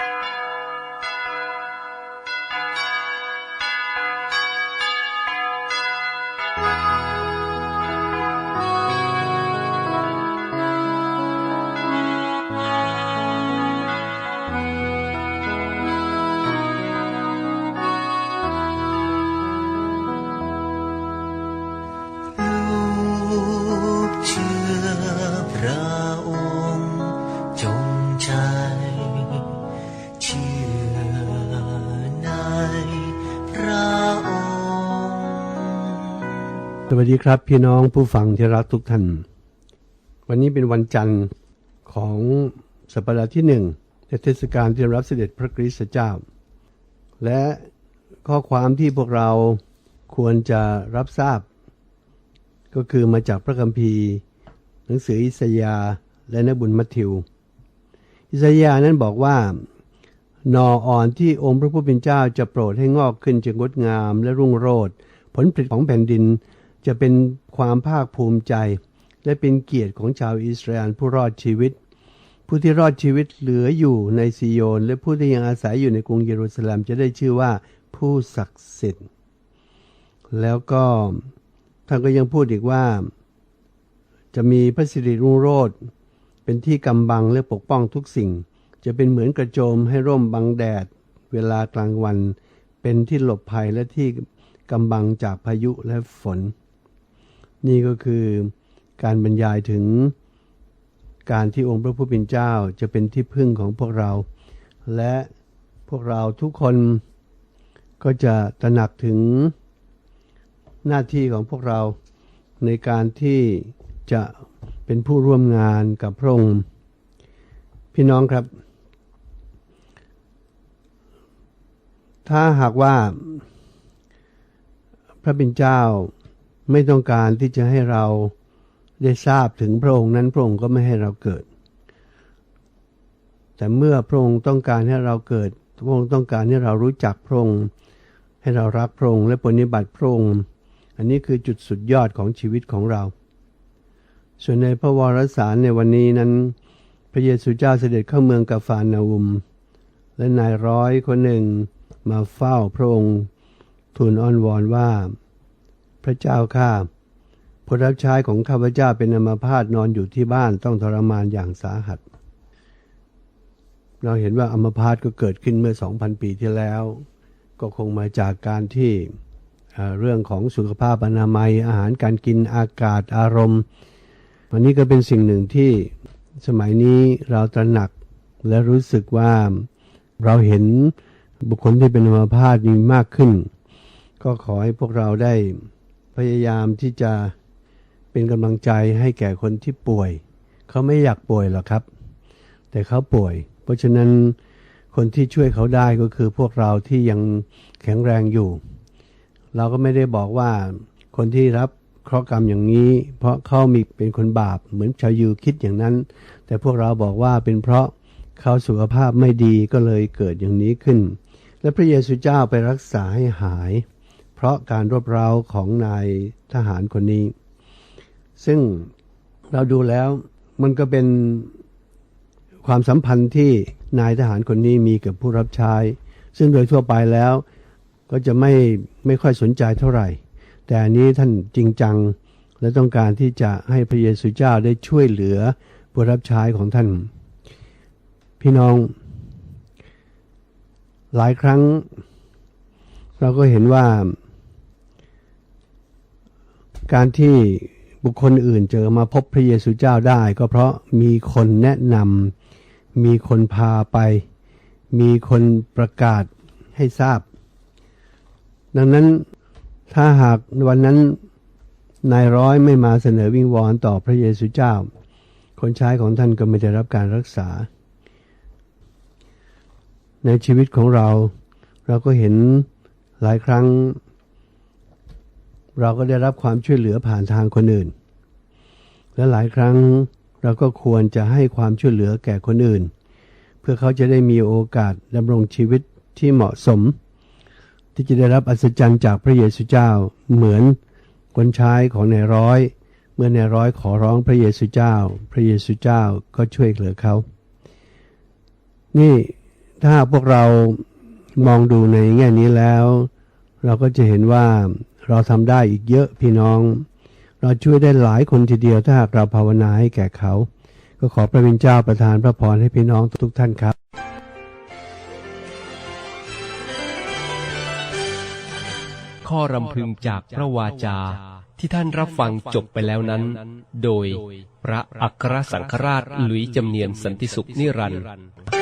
ลูกเชื่อพระองค์ สวัสดีครับพี่น้องผู้ฟังที่รักทุกท่าน วันนี้เป็นวันจันทร์ของสัปดาห์ที่หนึ่งในเทศกาลที่รับเสด็จพระคริสต์เจ้า และข้อความที่พวกเราควรจะรับทราบ ก็คือมาจากพระคัมภีร์ หนังสืออิสยาและนบุญมัทธิว อิสยานั้นบอกว่านออ่อนที่องค์พระผู้เป็นเจ้าจะโปรดให้งอกขึ้นจะงดงามและรุ่งโรจน์ผลผลิตของแผ่นดิน จะเป็นความภาคภูมิใจ และเป็นเกียรติของชาวอิสราเอลผู้รอดชีวิต ผู้ที่รอดชีวิตเหลืออยู่ในซิโยน และผู้ที่ยังอาศัยอยู่ในกรุงเยรูซาเล็มจะได้ชื่อว่าผู้ศักดิ์สิทธิ์ แล้วก็ท่านก็ยังพูดอีกว่า จะมีพระสิริรุ่งโรจน์เป็นที่กำบังและปกป้องทุกสิ่ง จะเป็นเหมือนกระโจมให้ร่มบังแดด เวลากลางวัน เป็นที่หลบภัยและที่กำบังจากพายุและฝน นี่ก็คือการบรรยายถึงการที่องค์พระผู้เป็นเจ้าจะเป็นที่พึ่งของพวกเรา และพวกเราทุกคนก็จะตระหนักถึงหน้าที่ของพวกเราในการที่จะเป็นผู้ร่วมงานกับพระองค์พี่น้องครับ ถ้าหากว่าพระเป็นเจ้า ไม่ต้องการที่จะให้เราได้ทราบถึงพระองค์นั้นพระองค์ก็ไม่ให้เราเกิด แต่เมื่อพระองค์ต้องการให้เราเกิด พระองค์ต้องการให้เรารู้จักพระองค์ให้เรารักพระองค์และปฏิบัติพระองค์ อันนี้คือจุดสุดยอดของชีวิตของเรา ส่วนในพระวรสารในวันนี้นั้น พระเยซูเจ้าเสด็จเข้าเมืองกาฟานาอุม และนายร้อยคนหนึ่งมาเฝ้าพระองค์ทูลอ้อนวอนว่า พระเจ้าข้าผู้รับใช้ของข้าพเจ้าเป็นอัมพาตนอนอยู่ที่บ้านต้องทรมานอย่างสาหัส เราเห็นว่าอัมพาตก็เกิดขึ้นเมื่อ 2,000 ปีที่แล้ว ก็คงมาจากการที่เอ่อเรื่องของสุขภาพอนามัยอาหารการกินอากาศอารมณ์อันนี้ก็เป็นสิ่งหนึ่งที่สมัยนี้เราตระหนักและรู้สึกว่าเราเห็นบุคคลที่เป็นอัมพาตมีมากขึ้น ก็ขอให้พวกเราได้ พยายามที่จะเป็นกำลังใจให้แก่คนที่ป่วย เขาไม่อยากป่วยหรอกครับ แต่เขาป่วย เพราะฉะนั้นคนที่ช่วยเขาได้ก็คือพวกเราที่ยังแข็งแรงอยู่ เราก็ไม่ได้บอกว่าคนที่รับเคราะห์กรรมอย่างนี้ เพราะเขามีเป็นคนบาปเหมือนชาวยูคิดอย่างนั้น แต่พวกเราบอกว่าเป็นเพราะเขาสุขภาพไม่ดีก็เลยเกิดอย่างนี้ขึ้น และพระเยซูเจ้าไปรักษาให้หาย เพราะการรบเร้าของนายทหารคนนี้ ซึ่งเราดูแล้วมันก็เป็นความสัมพันธ์ที่นายทหารคนนี้มีกับผู้รับใช้ ซึ่งโดยทั่วไปแล้วก็จะไม่ไม่ค่อยสนใจเท่าไหร่ แต่อันนี้ท่านจริงจัง และต้องการที่จะให้พระเยซูเจ้าได้ช่วยเหลือผู้รับใช้ของท่าน พี่น้อง หลายครั้ง เราก็เห็นว่า การที่บุคคลอื่นเจอมาพบพระเยซูเจ้าได้ ก็เพราะมีคนแนะนำมีคนพาไป มีคนประกาศให้ทราบ ดังนั้นถ้าหากวันนั้นนายร้อยไม่มาเสนอวิงวอนต่อพระเยซูเจ้า คนใช้ของท่านก็ไม่ได้รับการรักษา ในชีวิตของเรา เราก็เห็นหลายครั้ง เราก็ได้รับความช่วยเหลือผ่านทางคนอื่น และหลายครั้งเราก็ควรจะให้ความช่วยเหลือแก่คนอื่น เพื่อเขาจะได้มีโอกาสดำรงชีวิตที่เหมาะสม ที่จะได้รับอัศจรรย์จากพระเยซูเจ้า เหมือนคนใช้ของนายร้อย เมื่อนายร้อยขอร้องพระเยซูเจ้า พระเยซูเจ้าก็ช่วยเหลือเขา นี่ถ้าพวกเรามองดูในแง่นี้แล้ว เราก็จะเห็นว่า เราทำได้อีกเยอะพี่น้อง เราช่วยได้หลายคนทีเดียวถ้าหากเราภาวนาให้แก่เขา ก็ขอพระวิญเจ้าประทานพระพรให้พี่น้องทุกท่านครับข้อรำพึงจากพระวาจาที่ท่านรับฟังจบไปแล้วนั้น โดยพระอัครสังฆราชหลุยจำเนียนสันติสุขนิรันดร์